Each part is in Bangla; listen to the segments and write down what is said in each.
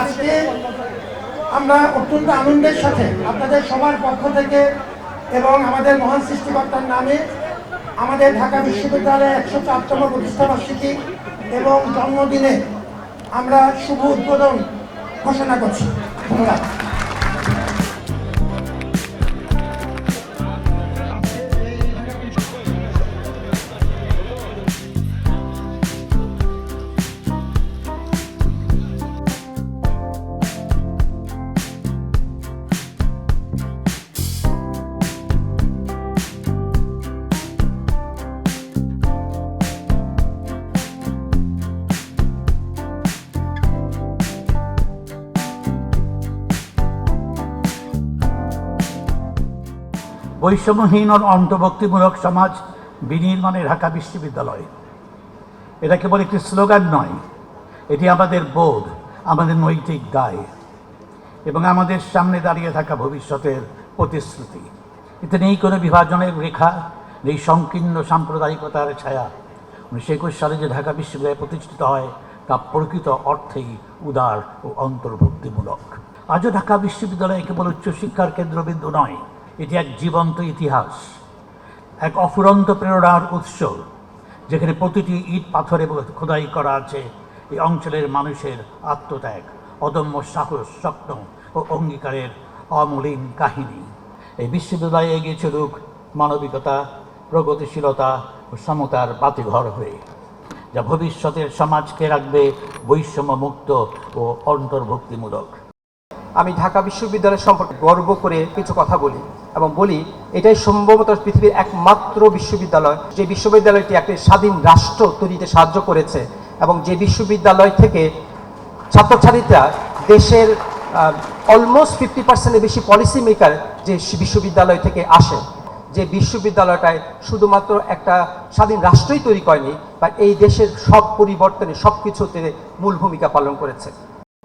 আজকে আমরা অত্যন্ত আনন্দের সাথে আপনাদের সবার পক্ষ থেকে এবং আমাদের মহান সৃষ্টিকর্তার নামে আমাদের ঢাকা বিশ্ববিদ্যালয়ের একশো চারতম প্রতিষ্ঠাবার্ষিকী এবং জন্মদিনে আমরা শুভ উদ্বোধন ঘোষণা করছি। ধন্যবাদ। বৈষম্যহীন অন্তর্ভুক্তিমূলক সমাজ বিনির্মাণে ঢাকা বিশ্ববিদ্যালয়। এটা কেবল একটি স্লোগান নয়, এটি আমাদের বোধ, আমাদের নৈতিক দায় এবং আমাদের সামনে দাঁড়িয়ে থাকা ভবিষ্যতের প্রতিশ্রুতি। এতে নেই কোনো বিভাজনের রেখা, নেই সংকীর্ণ সাম্প্রদায়িকতার ছায়া। উনিশশো একুশ সালে যে ঢাকা বিশ্ববিদ্যালয় প্রতিষ্ঠিত হয়, তা প্রকৃত অর্থেই উদার ও অন্তর্ভুক্তিমূলক। আজও ঢাকা বিশ্ববিদ্যালয় কেবল উচ্চশিক্ষার কেন্দ্রবিন্দু নয়। এটি এক জীবন্ত ইতিহাস, এক অফুরন্ত প্রেরণার উৎস, যেখানে প্রতিটি ইট পাথরে খোদাই করা আছে। এই অঞ্চলের মানুষের আত্মত্যাগ, অদম্য সাহস, স্বপ্ন ও অঙ্গীকারের অমলিন কাহিনী। এই বিশ্ববিদ্যালয়ে এগিয়ে চলুক মানবিকতা, প্রগতিশীলতা ও সমতার বাতিঘর হয়ে, যা ভবিষ্যতের সমাজকে রাখবে বৈষম্য মুক্ত ও অন্তর্ভুক্তিমূলক। আমি ঢাকা বিশ্ববিদ্যালয় সম্পর্কে গর্ব করে কিছু কথা বলি এবং বলি, এটাই সম্ভবত পৃথিবীর একমাত্র বিশ্ববিদ্যালয়, যে বিশ্ববিদ্যালয়টি একটি স্বাধীন রাষ্ট্র তৈরিতে সাহায্য করেছে এবং যে বিশ্ববিদ্যালয় থেকে ছাত্রছাত্রীরা দেশের অলমোস্ট ফিফটি পার্সেন্টের বেশি পলিসি মেকার যে বিশ্ববিদ্যালয় থেকে আসে। যে বিশ্ববিদ্যালয়টায় শুধুমাত্র একটা স্বাধীন রাষ্ট্রই তৈরি করেনি, বা এই দেশের সব পরিবর্তনে সব কিছুতে মূল ভূমিকা পালন করেছে।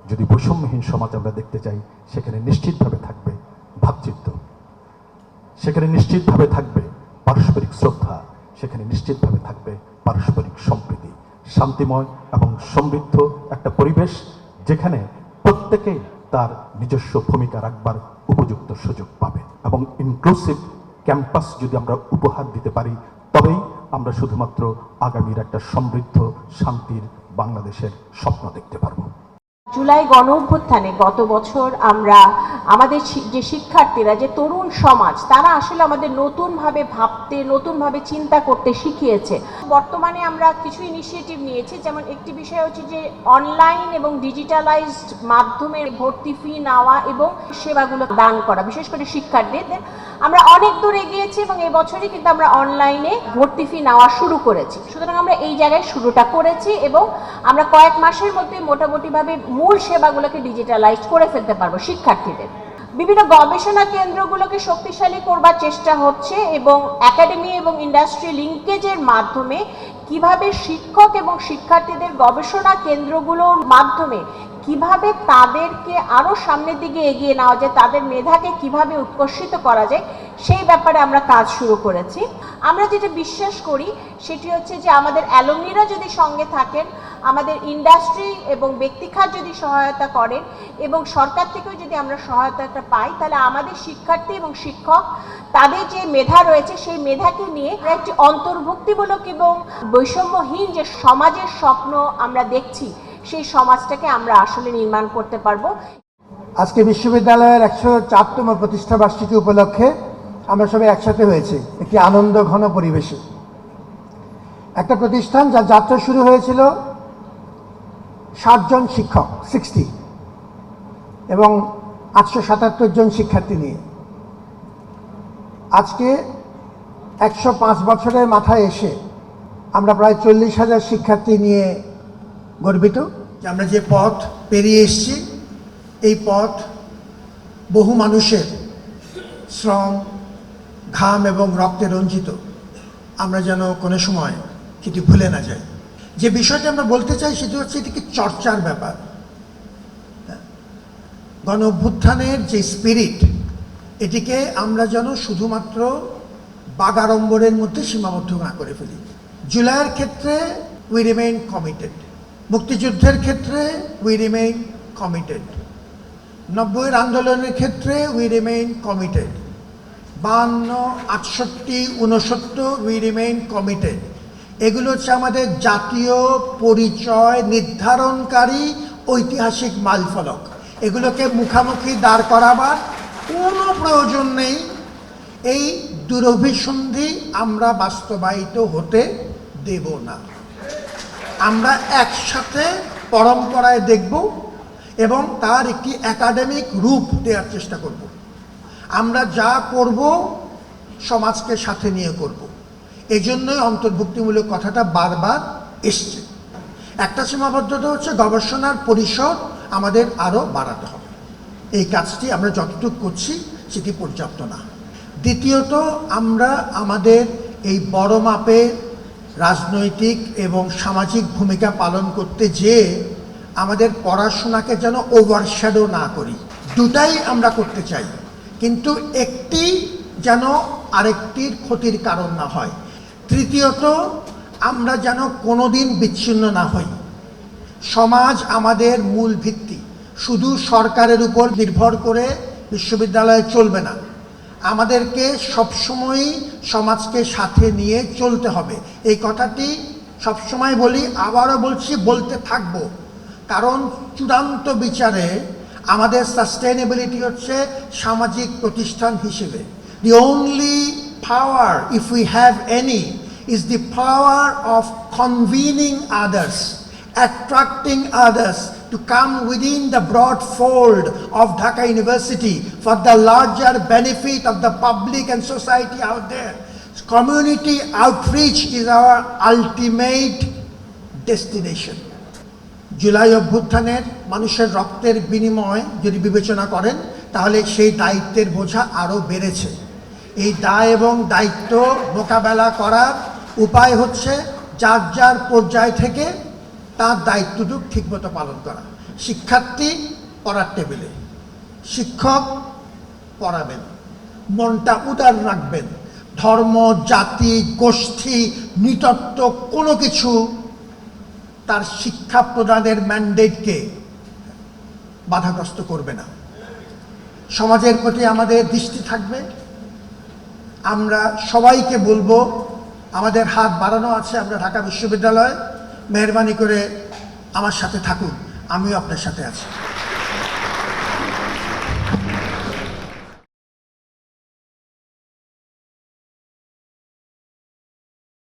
যদি বৈষম্যহীন সমাজ আমরা দেখতে চাই, সেখানে নিশ্চিতভাবে থাকবে ভাতৃত্ব সেখানে নিশ্চিতভাবে থাকবে পারস্পরিক শ্রদ্ধা। সেখানে নিশ্চিতভাবে থাকবে পারস্পরিক সম্প্রীতি। শান্তিময় এবং সমৃদ্ধ একটা পরিবেশ, যেখানে প্রত্যেকে তার নিজস্ব ভূমিকা রাখবার উপযুক্ত সুযোগ পাবে। এবং ইনক্লুসিভ ক্যাম্পাস যদি আমরা উপহার দিতে পারি, তবেই আমরা শুধুমাত্র আগামীর একটা সমৃদ্ধ, শান্তির বাংলাদেশের স্বপ্ন দেখতে পারব। জুলাই গণ অভ্যুত্থানে গত বছর আমরা আমাদের যে শিক্ষার্থীরা, যে তরুণ সমাজ, তারা আসলে আমাদের নতুনভাবে ভাবতে, নতুনভাবে চিন্তা করতে শিখিয়েছে। বর্তমানে আমরা কিছু ইনিশিয়েটিভ নিয়েছি, যেমন একটি বিষয় হচ্ছে যে অনলাইন এবং ডিজিটালাইজড মাধ্যমে ভর্তি ফি নেওয়া এবং সেবাগুলো দান করা, বিশেষ করে শিক্ষার্থীদের। আমরা অনেক দূর এগিয়েছি এবং এই বছরই কিন্তু আমরা অনলাইনে ভর্তি ফি নেওয়া শুরু করেছি। সুতরাং আমরা এই জায়গায় শুরুটা করেছি এবং আমরা কয়েক মাসের মধ্যে মোটামুটিভাবে মূল সেবাগুলোকে ডিজিটালাইজ করে ফেলতে পারব শিক্ষার্থীদের। বিভিন্ন গবেষণা কেন্দ্রগুলোকে শক্তিশালী করবার চেষ্টা হচ্ছে এবং একাডেমি এবং ইন্ডাস্ট্রি লিঙ্কেজের মাধ্যমে কীভাবে শিক্ষক এবং শিক্ষার্থীদের গবেষণা কেন্দ্রগুলোর মাধ্যমে কীভাবে তাদেরকে আরও সামনের দিকে এগিয়ে নেওয়া যায়, তাদের মেধাকে কীভাবে উৎকর্ষিত করা যায়, সেই ব্যাপারে আমরা কাজ শুরু করেছি। আমরা যেটা বিশ্বাস করি, সেটি হচ্ছে যে আমাদের অ্যালুমিনিরা যদি সঙ্গে থাকেন, আমাদের ইন্ডাস্ট্রি এবং ব্যক্তিখাত যদি সহায়তা করেন এবং সরকার থেকেও যদি আমরা সহায়তাটা পাই, তাহলে আমাদের শিক্ষার্থী এবং শিক্ষক তাদের যে মেধা রয়েছে, সেই মেধাকে নিয়ে একটি অন্তর্ভুক্তিমূলক এবং বৈষম্যহীন যে সমাজের স্বপ্ন আমরা দেখছি সেই সমাজটাকে আমরা আসলে নির্মাণ করতে পারব। আজকে বিশ্ববিদ্যালয়ের একশো চারতম প্রতিষ্ঠা বার্ষিকী উপলক্ষে আমরা সবাই একসাথে হয়েছি, একটি আনন্দ ঘন পরিবেশে। একটা প্রতিষ্ঠান যার যাত্রা শুরু হয়েছিল ষাটজন শিক্ষক, সিক্সটি, এবং আটশো সাতাত্তর জন শিক্ষার্থী নিয়ে। আজকে একশো পাঁচ বছরের মাথায় এসে আমরা প্রায় চল্লিশ হাজার শিক্ষার্থী নিয়ে গর্বিত। যে আমরা যে পথ পেরিয়ে এসেছি, এই পথ বহু মানুষের শ্রম, ঘাম এবং রক্তে রঞ্জিত। আমরা যেন কোনো সময় সেটি ভুলে না যাই। যে বিষয়টি আমরা বলতে চাই সেটি হচ্ছে এটিকে চর্চার ব্যাপার? গণ অভ্যুত্থানের যে স্পিরিট এটিকে আমরা যেন শুধুমাত্র বাগাড়ম্বরের মধ্যে সীমাবদ্ধ না করে ফেলি। জুলাইয়ের ক্ষেত্রে উই রিমেইন কমিটেড মুক্তিযুদ্ধের ক্ষেত্রে উই রিমেইন কমিটেড নব্বইয়ের আন্দোলনের ক্ষেত্রে উই রিমেইন কমিটেড বান্ন আটষট্টি উনসত্তর উই রিমেইন কমিটেড এগুলো হচ্ছে আমাদের জাতীয় পরিচয় নির্ধারণকারী ঐতিহাসিক মাইলফলক এগুলোকে মুখামুখি দাঁড় করাবার কোনো প্রয়োজন নেই। এই দুরভিসন্ধি আমরা বাস্তবায়িত হতে দেব না। আমরা একসাথে পরম্পরায় দেখব এবং তার একটি একাডেমিক রূপ দেওয়ার চেষ্টা করব। আমরা যা করব, সমাজকে সাথে নিয়ে করব। এজন্যই অন্তর্ভুক্তিমূলক কথাটা বারবার এসছে। একটা সীমাবদ্ধতা হচ্ছে গবেষণার পরিসর আমাদের আরও বাড়াতে হবে। এই কাজটি আমরা যতটুকু করছি, সেটি পর্যাপ্ত না। দ্বিতীয়ত, আমরা আমাদের এই বড় মাপের রাজনৈতিক এবং সামাজিক ভূমিকা পালন করতে যেয়ে আমাদের পড়াশোনাকে যেন ওভারশ্যাডো না করি। দুটাই আমরা করতে চাই, কিন্তু একটি যেন আরেকটির ক্ষতির কারণ না হয়। তৃতীয়ত, আমরা যেন কোনোদিন বিচ্ছিন্ন না হই। সমাজ আমাদের মূল ভিত্তি। শুধু সরকারের উপর নির্ভর করে বিশ্ববিদ্যালয় চলবে না। আমাদেরকে সবসময়ই সমাজকে সাথে নিয়ে চলতে হবে। এই কথাটি সবসময় বলি, আবারও বলছি, বলতে থাকব। কারণ চূড়ান্ত বিচারে আমাদের সাস্টেনেবিলিটি হচ্ছে সামাজিক প্রতিষ্ঠান হিসেবে। The only power if we have any is the power of কনভিনিং others attracting others to come within the broad fold of Dhaka University for the larger benefit of the public and society out there. Community outreach is our ultimate destination. July অভ্যুত্থানের মানুষের রক্তের বিনিময় যদি বিবেচনা করেন তাহলে সেই দায়িত্বের বোঝা আরও বেড়েছে এই দায় এবং দায়িত্ব মোকাবেলা করার উপায় হচ্ছে যার যার পর্যায় থেকে তার দায়িত্বটুক ঠিকমতো পালন করা। শিক্ষার্থী পড়ার টেবিলে, শিক্ষক পড়াবেন, মনটা উদার রাখবেন, ধর্ম, জাতি, গোষ্ঠী, নৃতত্ব, কোনো কিছু তার শিক্ষা প্রদানের ম্যান্ডেটকে বাধাগ্রস্ত করবে না। সমাজের প্রতি আমাদের দৃষ্টি থাকবে। আমরা সবাইকে বলব, আমাদের হাত বাড়ানো আছে, আমরা ঢাকা বিশ্ববিদ্যালয় মেহরবানি করে আমার সাথে থাকুন আমিও আপনার সাথে আছি।